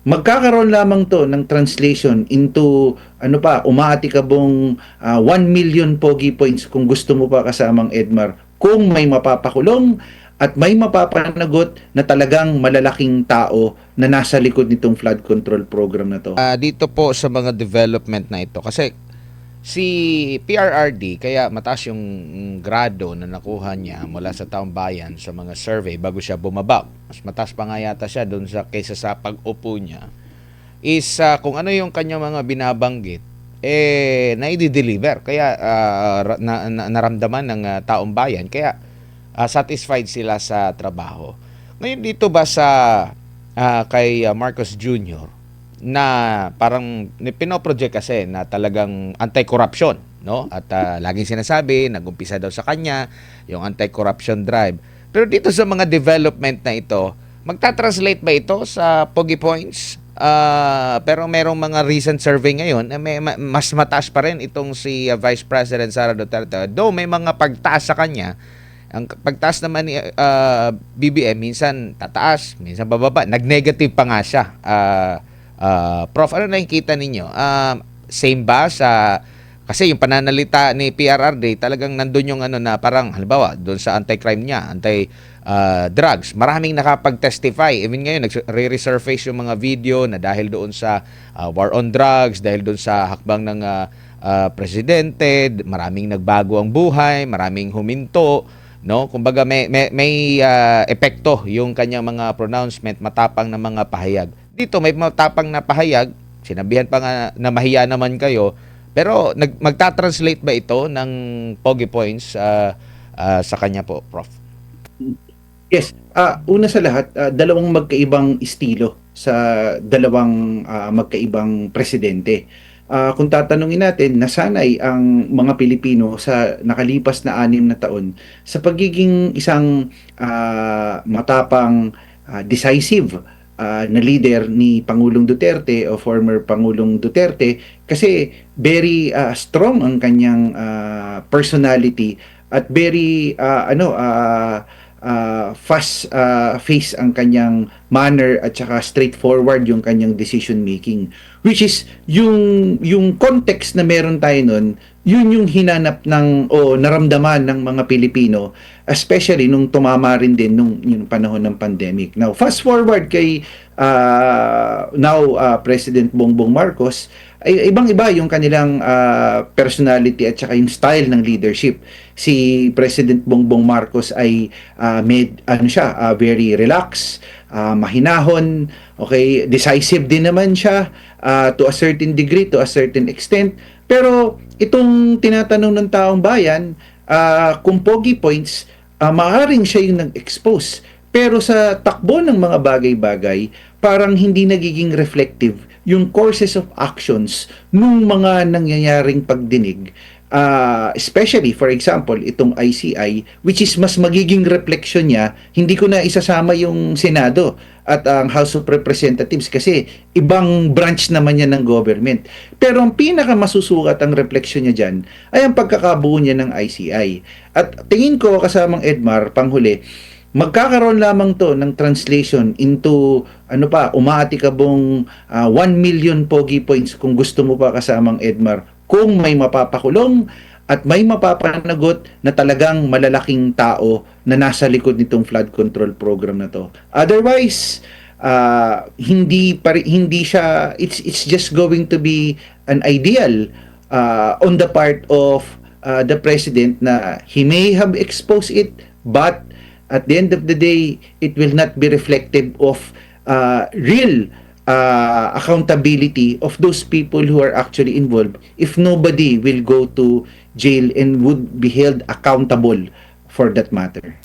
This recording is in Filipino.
Magkakaroon lamang to ng translation into ano pa, umaati ka bong ah, 1 million pogi points kung gusto mo pa kasamang Edmar kung may mapapakulong at may mapapanagot na talagang malalaking tao na nasa likod nitong flood control program na to. Ah, dito po sa mga development na ito kasi si PRRD kaya mataas yung grado na nakuha niya mula sa taong bayan sa mga survey bago siya bumaba. Mas mataas pa nga yata siya doon sa kaysa sa pag-upo niya is ah, kung ano yung kanyang mga binabanggit eh naidi-deliver kaya ra- na, na- naramdaman ng ah, taong bayan kaya ah, satisfied sila sa trabaho. Ngayon dito ba sa ah, kay Marcos Jr. na parang pinoproject kasi na talagang anti-corruption, no? At ah, laging sinasabi, nagumpisa daw sa kanya yung anti-corruption drive. Pero dito sa mga development na ito, magta-translate ba ito sa Pogi Points? Ah, pero merong mga recent survey ngayon, may, ma- mas mataas pa rin itong si ah, Vice President Sara Duterte. Though may mga pagtaas sa kanya, ang pagtaas naman ni ah, BBM minsan tataas, minsan bababa. Nag-negative pa nga siya. Ah, ah, prof, ano nakikita ninyo? Ah, same ba sa kasi yung pananalita ni PRRD talagang nandun yung ano na parang halimbawa doon sa anti-crime niya, anti ah, drugs. Maraming nakapag-testify. Even ngayon nagre-resurface yung mga video na dahil doon sa ah, war on drugs, dahil doon sa hakbang ng ah, ah, presidente, maraming nagbago ang buhay, maraming huminto no kumbaga may may, may ah, epekto yung kanyang mga pronouncement matapang na mga pahayag dito may matapang na pahayag. Sinabihan pa nga na mahiya naman kayo. Pero nag, magta-translate ba ito ng pogi points ah, ah, sa kanya po prof? Yes, ah una sa lahat, ah, dalawang magkaibang estilo sa dalawang ah, magkaibang presidente. Ah, kung tatanungin natin, nasanay ang mga Pilipino sa nakalipas na anim na taon sa pagiging isang ah, matapang, ah, decisive ah, na leader ni Pangulong Duterte o former Pangulong Duterte kasi very ah, strong ang kanyang ah, personality at very ah, ano ah, ah, fast ah, face ang kanyang manner at saka straightforward yung kanyang decision making which is yung yung context na meron tayo nun yun yung hinanap ng o naramdaman ng mga Pilipino especially nung tumama rin din nung yung panahon ng pandemic now fast forward kay ah, now ah, President Bongbong Marcos ay ibang-iba yung kanilang ah, personality at saka yung style ng leadership. Si President Bongbong Marcos ay ah, made ano siya, ah, very relaxed, ah, mahinahon, okay, decisive din naman siya ah, to a certain degree, to a certain extent. Pero itong tinatanong ng taong bayan, ah, kung pogi points, ah, maaaring siya yung nag-expose. Pero sa takbo ng mga bagay-bagay, parang hindi nagiging reflective yung courses of actions nung mga nangyayaring pagdinig Ah, especially for example itong ICI which is mas magiging reflection niya hindi ko na isasama yung Senado at ang House of Representatives kasi ibang branch naman yan ng government. Pero ang pinaka masusukat ang reflection niya dyan ay ang pagkakabuo niya ng ICI at tingin ko kasamang Edmar panghuli magkakaroon lamang to ng translation into ano pa umaati ka bong ah, 1 million pogi points kung gusto mo pa kasamang Edmar kung may mapapakulong at may mapapanagot na talagang malalaking tao na nasa likod nitong flood control program na to. Otherwise, ah, hindi pari, hindi siya it's it's just going to be an ideal ah, on the part of ah, the president na he may have exposed it but at the end of the day it will not be reflective of uh, real uh, accountability of those people who are actually involved if nobody will go to jail and would be held accountable for that matter.